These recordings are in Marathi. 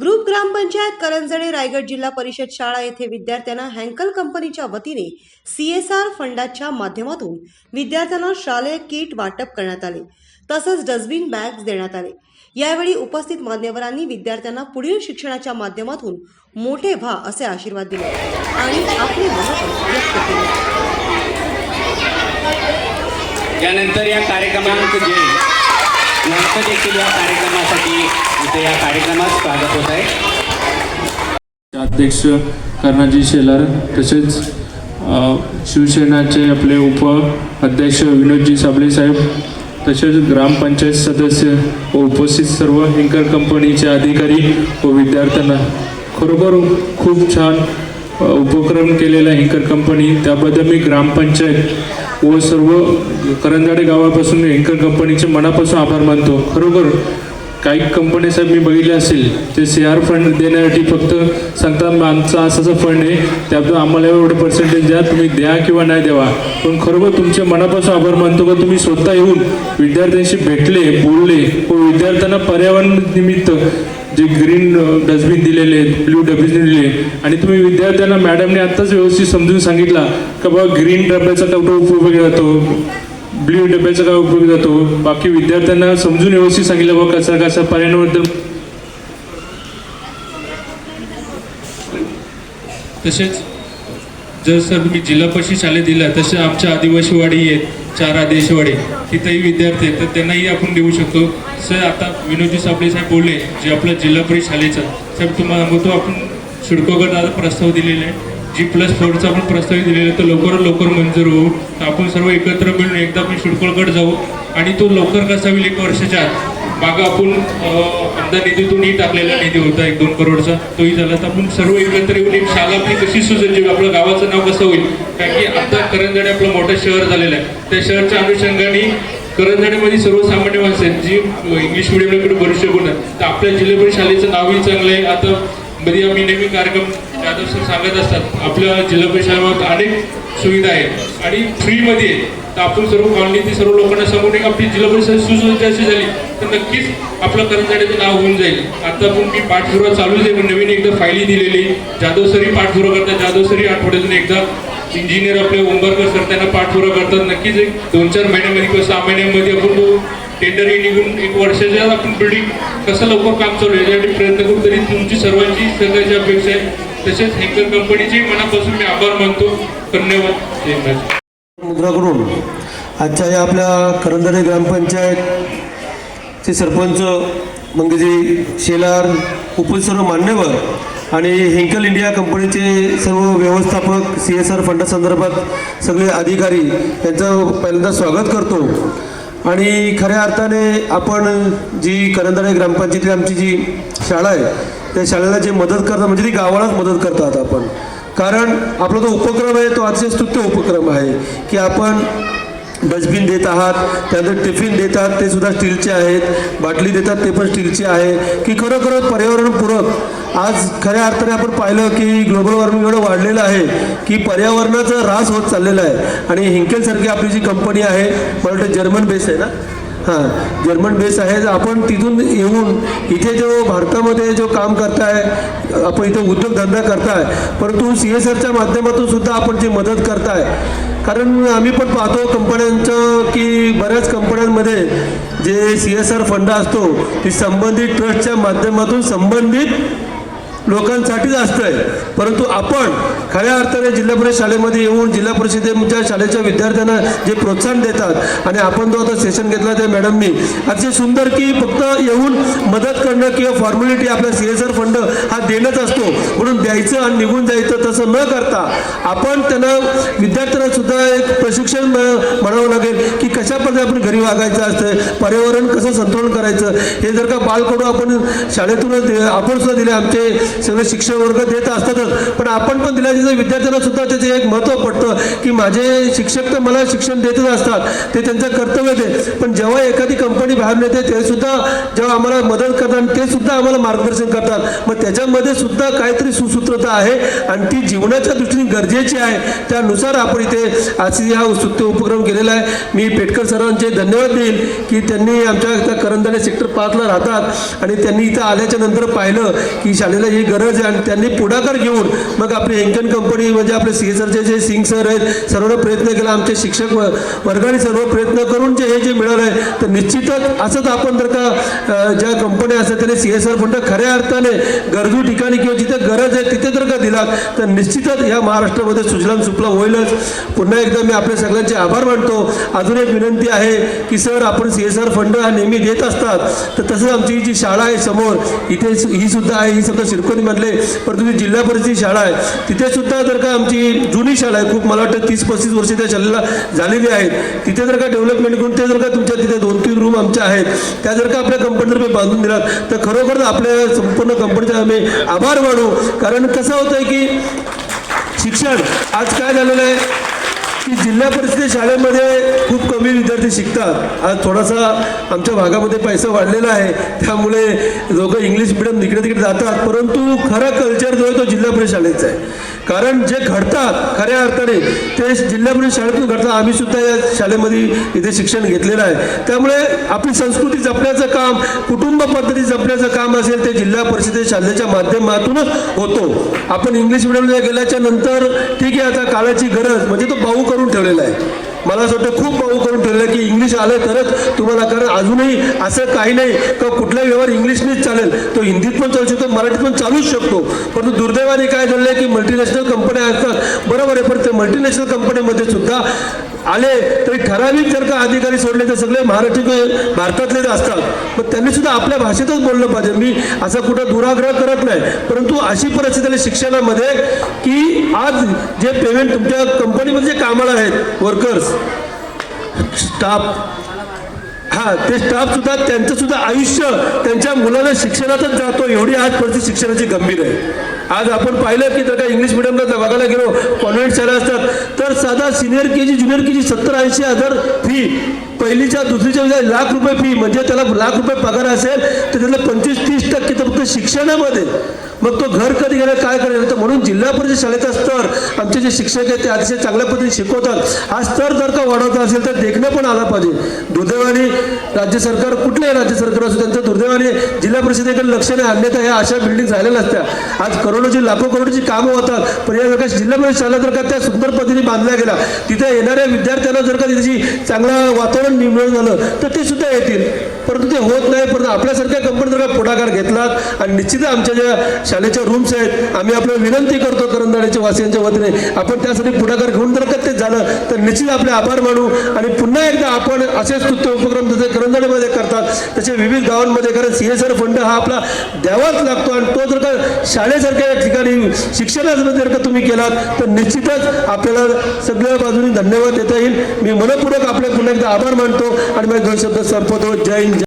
ग्रुप ग्रामपंचायत करंजणे रायगड जिल्हा परिषद शाळा येथे विद्यार्थ्यांना हँकल कंपनीच्या वतीने सी एस आर फंडाच्या माध्यमातून विद्यार्थ्यांना शालेय किट वाटप करण्यात आले तसंच डस्टबिन बॅग्स देण्यात आले. यावेळी उपस्थित मान्यवरांनी विद्यार्थ्यांना पुढील शिक्षणाच्या माध्यमातून मोठे व्हा असे आशीर्वाद दिले आणि आपले व्यक्त केले. त्यानंतर या कार्यक्रमात यांचं देखील या कार्यक्रमासाठी इथे या कार्यक्रमात स्वागत होत आहे. अध्यक्ष कर्णाजी शेलार तसेच शिवसेनाचे आपले उप अध्यक्ष विनोदजी साबळे साहेब तसेच ग्रामपंचायत सदस्य व उपस्थित सर्व हिंकर कंपनीचे अधिकारी व विद्यार्थ्यांना खरोखर खूप छान उपक्रम केलेला आहे हिंकर कंपनी. त्याबद्दल मी ग्रामपंचायत व सर्व करंजाडे गावापासून एंकर कंपनीचे मनापासून आभार मानतो. खरोखर काही कंपन्या साहेब मी बघितले असेल ते सी आर फंड देण्यासाठी फक्त सांगतात आमचा असाचा फंड आहे त्यातून आम्हाला एवढं पर्सेंटेज द्या तुम्ही द्या किंवा नाही द्यावा. पण खरोखर तुमच्या मनापासून आभार मानतो का? तुम्ही स्वतः येऊन विद्यार्थ्यांशी भेटले बोलले व विद्यार्थ्यांना पर्यावरण निमित्त जे ग्रीन डस्टबिन दिलेले आहेत ब्ल्यू डस्टबिन दिले आणि तुम्ही विद्यार्थ्यांना मॅडमने आत्ताच व्यवस्थित समजून सांगितला का बाबा ग्रीन डब्याचा कुठं उपयोग जातो? ब्ल्यू डब्याचा काय उपयोग जातो? बाकी विद्यार्थ्यांना समजून व्यवस्थित सांगितलं बाबा कसा कसा पर्यावरणाबद्दल तसेच जर सर तुम्ही जिल्हा परिषद शाळेत दिला तसे आमच्या आदिवासीवाडी आहेत चार आदिवासीवाडी तिथेही विद्यार्थी आहेत तर त्यांनाही आपण देऊ शकतो. सर आता विनोदजी सापडे साहेब बोलले जे आपलं जिल्हा परिषद शाळेचं साहेब तुम्हाला सांगतो आपण शिडकोगड आता प्रस्ताव दिलेला आहे. जी प्लस फोरचा आपण प्रस्ताव दिलेला आहे तो लवकरात लवकर मंजूर होऊ. तर आपण सर्व एकत्र मिळून एकदा आपण शिडकोळगड जाऊ. आणि तो लवकर कसा होईल एक वर्षाच्या आत. मागं आपण अं, आमदार निधीतूनही टाकलेला निधी होता एक दोन करोडचा. तोही झाला तर आपण सर्व एकत्र येऊन एक शाळा आपली कशी सुसज्ज आपलं गावाचं नाव कसं होईल? कारण की आता करंजाडे आपलं मोठं शहर झालेलं आहे. त्या शहरच्या अनुषंगाने करंजाडेमध्ये सर्वसामान्य माणसं आहेत जी इंग्लिश मिडियमकडे भरू शकू नये. तर आपल्या जिल्हा शाळेचं नावही चांगलं आहे. आता मध्ये आम्ही नेहमी कार्यक्रम जाधव सर सांगत असतात. आपल्या जिल्हा परिषदेवर अनेक सुविधा आहेत. आणि फ्रीमध्ये तर आपण सर्व कॉलनीतील सर्व लोकांना सांगून एक आपली जिल्हा परिषद सुसज्ज अशी झाली तर नक्कीच आपलं करंजाडेचं नाव होऊन जाईल. आता पण मी पाठपुरावा चालूच आहे पण नवीन एकदा फायली दिलेली जाधव सरी पाठपुरावा करतात. जाधव सरी आठवड्यातून एकदा. इंजिनियर आपले उंबरकर सर त्यांना पाठपुरावा करतात. नक्कीच एक दोन चार महिन्यामध्ये किंवा सहा महिन्यामध्ये आपण तो टेंडरही निघून एक वर्षाच्या आपण बिल्डिंग कसं लवकर काम चालू आहे यासाठी प्रयत्न करू. तरी तुमची सर्वांची सगळ्याची अपेक्षा आहे. तसेच हेकर कंपनीचे मनापासून मी आभार मानतो. धन्यवाद. मुद्रा करून आजच्या या आपल्या करंदरे ग्रामपंचायतचे सरपंच मंगजी शेलार उपस्थित सर्व मान्यवर आणि हेंकल इंडिया कंपनीचे सर्व व्यवस्थापक सी एस आर फंडासंदर्भात सगळे अधिकारी यांचं पहिल्यांदा स्वागत करतो. आणि खऱ्या अर्थाने आपण जी करंदरे ग्रामपंचायती आमची जी शाळा आहे त्या शाळेला जे मदत करतात म्हणजे ती गावालाच मदत करतात आपण. कारण आपला जो उपक्रम आहे तो अतिशय स्तुत्य उपक्रम आहे की आपण डस्टबिन देत आहात त्यानंतर टिफिन देतात ते सुद्धा स्टीलचे आहेत बाटली देतात ते पण स्टीलचे आहे की खरोखरच पर्यावरणपूरक. आज खऱ्या अर्थाने आपण पाहिलं की ग्लोबल वॉर्मिंग एवढं वाढलेलं आहे की पर्यावरणाचा ऱ्हास होत चाललेला आहे. आणि हिंकेलसारखी आपली जी कंपनी आहे मला वाटतं जर्मन बेस आहे ना? हां जर्मन बेस आहे. आपण तिथून येऊन इथे जो भारतामध्ये जो काम करताय आपण इथे उद्योगधंदा करताय परंतु सी एस आरच्या माध्यमातून सुद्धा आपण जी मदत करताय कारण आम्ही पण पाहतो कंपन्यांचं की बऱ्याच कंपन्यांमध्ये जे सी एस आर फंड असतो ती संबंधित ट्रस्टच्या माध्यमातून संबंधित लोकांसाठीच असतं आहे. परंतु आपण खऱ्या अर्थाने जिल्हा परिषद शाळेमध्ये येऊन जिल्हा परिषदेच्या शाळेच्या विद्यार्थ्यांना जे प्रोत्साहन देतात आणि आपण जो आता सेशन घेतला त्या मॅडमनी अतिशय सुंदर की फक्त येऊन मदत करणं किंवा फॉर्मॅलिटी आपला सी एस आर फंड हा देणंच असतो. म्हणून द्यायचं आणि निघून जायचं तसं न करता आपण त्यांना विद्यार्थ्यांना सुद्धा एक प्रशिक्षण म- म्हणावं लागेल की कशा पद्धतीने आपण घरी वागायचं असतं पर्यावरण कसं संतुलन करायचं हे जर का बालकडू आपण शाळेतूनच आपण सुद्धा दिले आमचे सगळे शिक्षक वर्ग देत असतातच. पण आपण पण दिल्या तिथं विद्यार्थ्यांना सुद्धा त्याचे एक महत्त्व पडतं की माझे शिक्षक तर मला शिक्षण देतच असतात ते त्यांचं कर्तव्य ते पण जेव्हा एखादी कंपनी बाहेर येते ते सुद्धा जेव्हा आम्हाला मदत करतात ते सुद्धा आम्हाला मार्गदर्शन करतात. मग त्याच्यामध्ये सुद्धा काहीतरी सुसूत्रता आहे आणि ती जीवनाच्या दृष्टीने गरजेची आहे. त्यानुसार आपण इथे आज हा उत्सुक उपक्रम केलेला आहे. मी पेटकर सरांचे धन्यवाद देईल की त्यांनी आमच्या त्या सेक्टर पाचला राहतात आणि त्यांनी इथं आल्याच्यानंतर पाहिलं की शाळेला हे गरज आहे आणि त्यांनी पुढाकार घेऊन मग आपली हेंकन कंपनी म्हणजे आपले सी सरचे जे सिंग सर आहेत सर्व प्रयत्न केला. आमचे शिक्षक वर्गाने सर्व प्रयत्न करून जे हे जे मिळालं आहे तर निश्चितच असंच आपण जर का ज्या कंपन्या असतात त्याने सी एस आर फंड खऱ्या अर्थाने गरजू ठिकाणी किंवा जिथे गरज आहे तिथे जर का दिला तर निश्चितच या महाराष्ट्रामध्ये सुजलाम सुफलाम होईलच. पुन्हा एकदा मी आपल्या सगळ्यांचे आभार मानतो. अजून एक विनंती आहे की सर आपण सी एस आर फंड हा नेहमी देत असतात तर तसंच आमची जी शाळा आहे समोर इथे ही सुद्धा आहे ही सुद्धा शिरकोनी मधले परंतु जिल्हा परिस्थिती शाळा आहे तिथे सुद्धा जर का आमची जुनी शाळा आहे खूप मला वाटतं तीस पस्तीस वर्ष त्या शाळेला झालेली आहेत तिथे जर का डेव्हलपमेंट करून ते जर का तुमच्या तिथे दोन तीन रूम आमच्या आहेत त्या जर का आपल्या कंपनीतर्फे बांधून दिलात तर खरोखर आपल्या संपूर्ण कंपनीचा आम्ही आभार मानू. कारण कसं होतं आहे की शिक्षण आज काय झालेलं आहे की जिल्हा परिषद शाळेमध्ये विद्यार्थी शिकतात. आज थोडासा आमच्या भागामध्ये पैसा वाढलेला आहे. त्यामुळे लोक इंग्लिश मिडियम इकडे तिकडे जातात. परंतु खरा कल्चर जो आहे तो जिल्हा परिषद शाळेचा आहे. कारण जे घडतात खऱ्या अर्थाने ते जिल्हा परिषद शाळेतून घडतात. आम्ही सुद्धा या शाळेमध्ये इथे शिक्षण घेतलेलं आहे. त्यामुळे आपली संस्कृती जपण्याचं काम कुटुंब पद्धती जपण्याचं काम असेल ते जिल्हा परिषदे शाळेच्या माध्यमातूनच होतो. आपण इंग्लिश मिडियमला गेल्याच्यानंतर ठीक आहे आता काळाची गरज म्हणजे तो भाऊ करून ठेवलेला आहे. मला असं वाटतं खूप भाऊ करून ठेवलं की इंग्लिश आलं तरच तुम्हाला कारण अजूनही असं काही नाही का कुठलाही व्यवहार इंग्लिशनेच चालेल. तो हिंदीत पण चालू शकतो मराठीत पण चालूच शकतो. परंतु दुर्दैवाने काय झालं आहे की मल्टीनॅशनल कंपन्या असतात बरोबर आहे पण ते मल्टीनॅशनल कंपनीमध्ये सुद्धा आले तरी ठराविक जर का अधिकारी सोडले तर सगळे महाराष्ट्र भारतातले असतात. पण त्यांनी सुद्धा आपल्या भाषेतच बोललं पाहिजे. मी असा कुठं दुराग्रह करत नाही. परंतु अशी परिस्थिती आली शिक्षणामध्ये की आज जे पेमेंट तुमच्या कंपनीमध्ये जे कामाला आहेत वर्कर्स स्टाफ. हा ते स्टाफ सुद्धा त्यांचं सुद्धा आयुष्य त्यांच्या मुलाला शिक्षणातच जातो. एवढी आज परिस्थिती शिक्षणाची गंभीर आहे. आज आपण पाहिलं की जर का इंग्लिश मिडियमला जर बघायला गेलो कॉन्व्हेंट शाळा असतात तर साधा senior K G junior K जी सत्तर ऐंशी हजार फी पहिलीच्या दुसरीच्या म्हणजे लाख रुपये फी म्हणजे त्याला लाख रुपये पगार असेल तर त्याला पंचवीस तीस टक्के तर फक्त शिक्षणामध्ये. मग तो घर कधी गेला काय करेल तर म्हणून जिल्हा परिषद शाळेचा स्तर आमचे जे शिक्षक आहेत ते अतिशय चांगल्या पद्धतीने शिकवतात. हा स्तर जर का वाढवता असेल तर देखणं पण आला पाहिजे. दुर्दैवाने राज्य सरकार कुठलंही राज्य सरकार असो त्यांचं दुर्दैवाने जिल्हा परिषदेकडे लक्ष नाही अन्यथा ह्या अशा बिल्डिंग झाल्या नसत्या. आज करोडोची लाखो करोडची कामं होतात. पण या जर का जिल्हा परिषद शाळा जर का त्या सुंदर पद्धतीने बांधल्या गेल्या तिथे येणाऱ्या विद्यार्थ्यांना जर का त्याची चांगलं वातावरण निर्माण झालं तर ते सुद्धा येतील. परंतु ते होत नाही परंतु आपल्यासारख्या कंपनी जर का पुढाकार घेतलात आणि निश्चितच आमच्या ज्या शाळेच्या रूम्स आहेत आम्ही आपल्याला विनंती करतो करंदाड्याच्या वासियांच्या वतीने आपण त्यासाठी पुढाकार घेऊन जर का ते झालं तर निश्चित आपले आभार मानू. आणि पुन्हा एकदा आपण असेच स्तुत्य उपक्रम जसे करंदाड्यामध्ये करतात तसे विविध गावांमध्ये कारण सी एस आर फंड हा आपला द्यावाच लागतो आणि तो जर का शाळेसारख्या ठिकाणी शिक्षणामध्ये जर का तुम्ही केलात तर निश्चितच आपल्याला सगळ्या बाजूने धन्यवाद देता येईल. मी मनपूर्वक आपले पुन्हा एकदा आभार दोन शब्द जय हिंद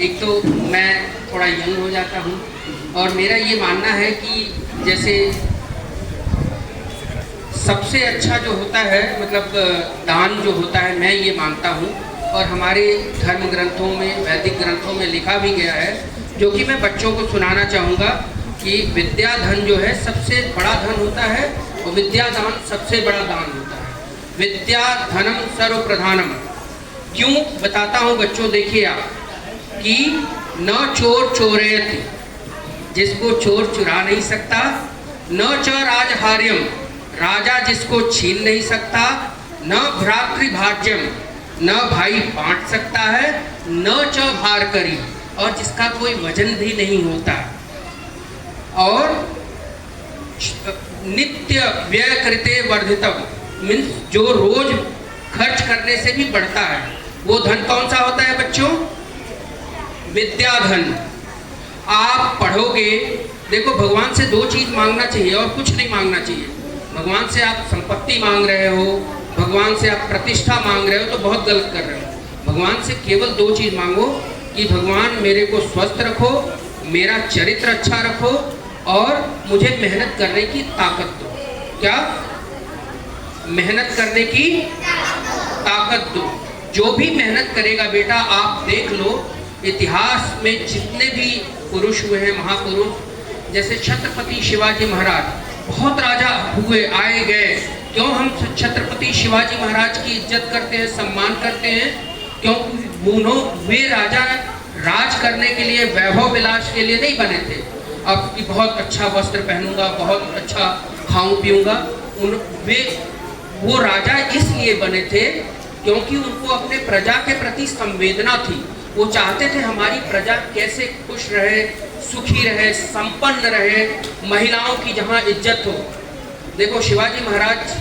एक तो मैं थोड़ा यंग हो जाता हूँ और मेरा ये मानना है कि जैसे सबसे अच्छा जो होता है मतलब दान जो होता है, मैं ये मानता हूँ। और हमारे धर्म ग्रंथों में, वैदिक ग्रंथों में लिखा भी गया है, जो कि मैं बच्चों को सुनाना चाहूँगा कि विद्या धन जो है, सबसे बड़ा धन होता है और विद्यादान सबसे बड़ा दान होता है। विद्या धनम सर्व प्रधानम क्यों? बताता हूँ बच्चों, देखिए आप, कि न चोर चोरेत, जिसको चोर चुरा नहीं सकता, न च राज हार्यम, राजा जिसको छीन नहीं सकता, न भ्रातृभाज्यम न भाई बांट सकता है, न च भार करी, और जिसका कोई वज़न भी नहीं होता। और नित्य व्यय कृते वर्धितम, मीन्स जो रोज खर्च करने से भी बढ़ता है। वो धन कौन सा होता है बच्चों? विद्या धन आप पढ़ोगे, देखो भगवान से दो चीज़ मांगना चाहिए और कुछ नहीं मांगना चाहिए। भगवान से आप संपत्ति मांग रहे हो, भगवान से आप प्रतिष्ठा मांग रहे हो तो बहुत गलत कर रहे हो। भगवान से केवल दो चीज़ मांगो, कि भगवान मेरे को स्वस्थ रखो, मेरा चरित्र अच्छा रखो और मुझे मेहनत करने की ताकत दो। क्या? मेहनत करने की ताकत दो। जो भी मेहनत करेगा बेटा, आप देख लो, इतिहास में जितने भी पुरुष हुए हैं, महापुरुष, जैसे छत्रपति शिवाजी महाराज, बहुत राजा हुए, आए, गए। क्यों हम छत्रपति शिवाजी महाराज की इज़्ज़त करते हैं, सम्मान करते हैं? क्योंकि उन्हों, वे राजा राज करने के लिए, वैभव विलास के लिए नहीं बने थे? अब कि बहुत अच्छा वस्त्र पहनूँगा, बहुत अच्छा खाऊं पीऊँगा उन, वे, वो राजा इसलिए बने थे क्योंकि उनको अपने प्रजा के प्रति संवेदना थी। वो चाहते थे हमारी प्रजा कैसे खुश रहे, सुखी रहे, संपन्न रहे, महिलाओं की जहाँ इज़्ज़त हो। देखो, शिवाजी महाराज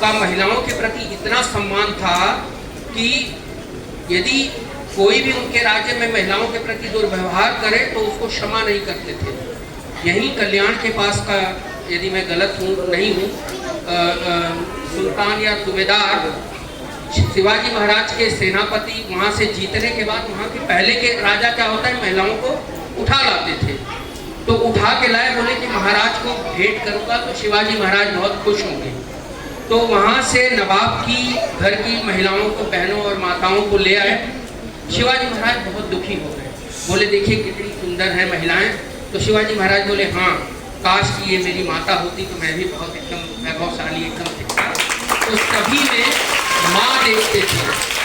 का महिलाओं के प्रति इतना सम्मान था कि यदि कोई भी उनके राज्य में महिलाओं के प्रति दुर्व्यवहार करे तो उसको क्षमा नहीं करते थे। यही कल्याण के पास का यदि मैं गलत हूँ, नहीं हूँ सुल्तान या सूबेदार शिवाजी महाराज के सेनापति वहाँ से जीतने के बाद वहाँ के पहले के राजा क्या होता है? महिलाओं को उठा लाते थे। तो उठा के लाए बोले कि महाराज को भेंट करूँगा तो शिवाजी महाराज बहुत खुश होंगे। तो वहाँ से नवाब की घर की महिलाओं को, बहनों और माताओं को ले आए। शिवाजी महाराज बहुत दुखी हो गए। बोले, देखिए कितनी सुंदर है महिलाएँ। तो शिवाजी महाराज बोले हाँ काश कि ये मेरी माता होती तो मैं भी बहुत एकदम वैभवशाली, एकदम तो सभी में माँ देखते थे।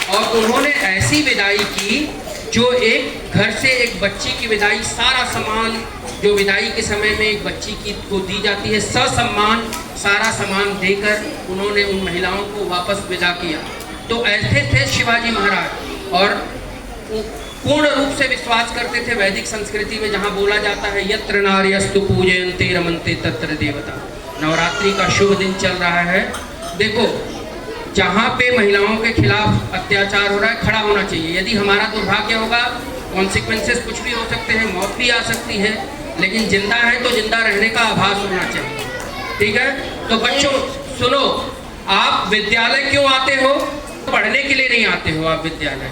और उन्होंने ऐसी विदाई की जो एक घर से एक बच्ची की विदाई, सारा सामान जो विदाई के समय में एक बच्ची की को दी जाती है, ससम्मान, सारा सामान देकर उन्होंने उन महिलाओं को वापस विदा किया। तो ऐसे थे शिवाजी महाराज और पूर्ण रूप से विश्वास करते थे वैदिक संस्कृति में, जहाँ बोला जाता है, यत्र नार्यस्तु पूजयन्ते रमन्ते तत्र देवता। नवरात्रि का शुभ दिन चल रहा है। देखो जहाँ पे महिलाओं के खिलाफ अत्याचार हो रहा है, खड़ा होना चाहिए। यदि हमारा दुर्भाग्य होगा कॉन्सिक्वेंसेस कुछ भी हो सकते हैं, मौत भी आ सकती है, लेकिन ज़िंदा है तो ज़िंदा रहने का आभास होना चाहिए। ठीक है? तो बच्चों, सुनो, आप विद्यालय क्यों आते हो? पढ़ने के लिए नहीं आते हो आप विद्यालय।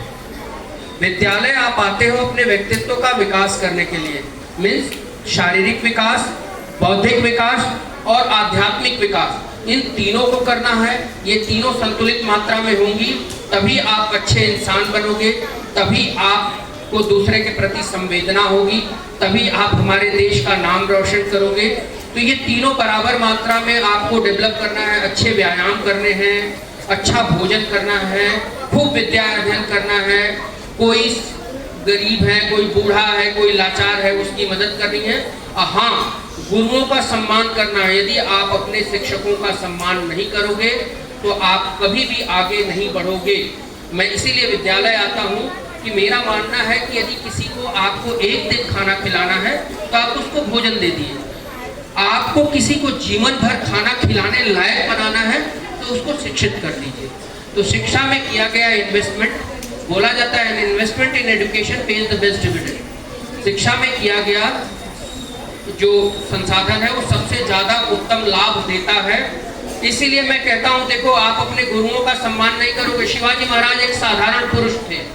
विद्यालय आप आते हो अपने व्यक्तित्व का विकास करने के लिए। मीन्स शारीरिक विकास, बौद्धिक विकास और आध्यात्मिक विकास। इन तीनों को करना है, ये तीनों संतुलित मात्रा में होंगी, तभी आप अच्छे इंसान बनोगे, तभी आपको दूसरे के प्रति संवेदना होगी, तभी आप हमारे देश का नाम रोशन करोगे। तो ये तीनों बराबर मात्रा में आपको डेवलप करना है, अच्छे व्यायाम करने हैं अच्छा भोजन करना है, खूब विद्या अध्ययन करना है। कोई गरीब है, कोई बूढ़ा है, कोई लाचार है, उसकी मदद करनी है। हाँ गुरुओं का सम्मान करना है। यदि आप अपने शिक्षकों का सम्मान नहीं करोगे तो आप कभी भी आगे नहीं बढ़ोगे। मैं इसीलिए विद्यालय आता हूँ कि मेरा मानना है कि यदि किसी को आपको एक दिन खाना खिलाना है तो आप उसको भोजन दे दिए। आपको किसी को जीवन भर खाना खिलाने लायक बनाना है तो उसको शिक्षित कर दीजिए। तो शिक्षा में किया गया इन्वेस्टमेंट बोला जाता है investment in education pays the best dividend शिक्षा में किया गया जो संसाधन है वो सबसे ज़्यादा उत्तम लाभ देता है। इसीलिए मैं कहता हूँ, देखो, आप अपने गुरुओं का सम्मान नहीं करोगे। शिवाजी महाराज एक साधारण पुरुष थे।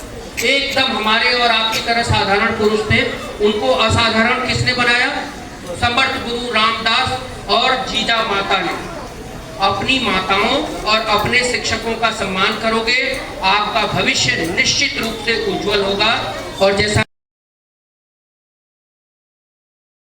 एकदम हमारे और आपकी तरह साधारण पुरुष थे। उनको असाधारण किसने बनाया? समर्थ गुरु रामदास और जीजा माता ने। अपनी माताओं और अपने शिक्षकों का सम्मान करोगे, आपका भविष्य निश्चित रूप से उज्जवल होगा। और जैसा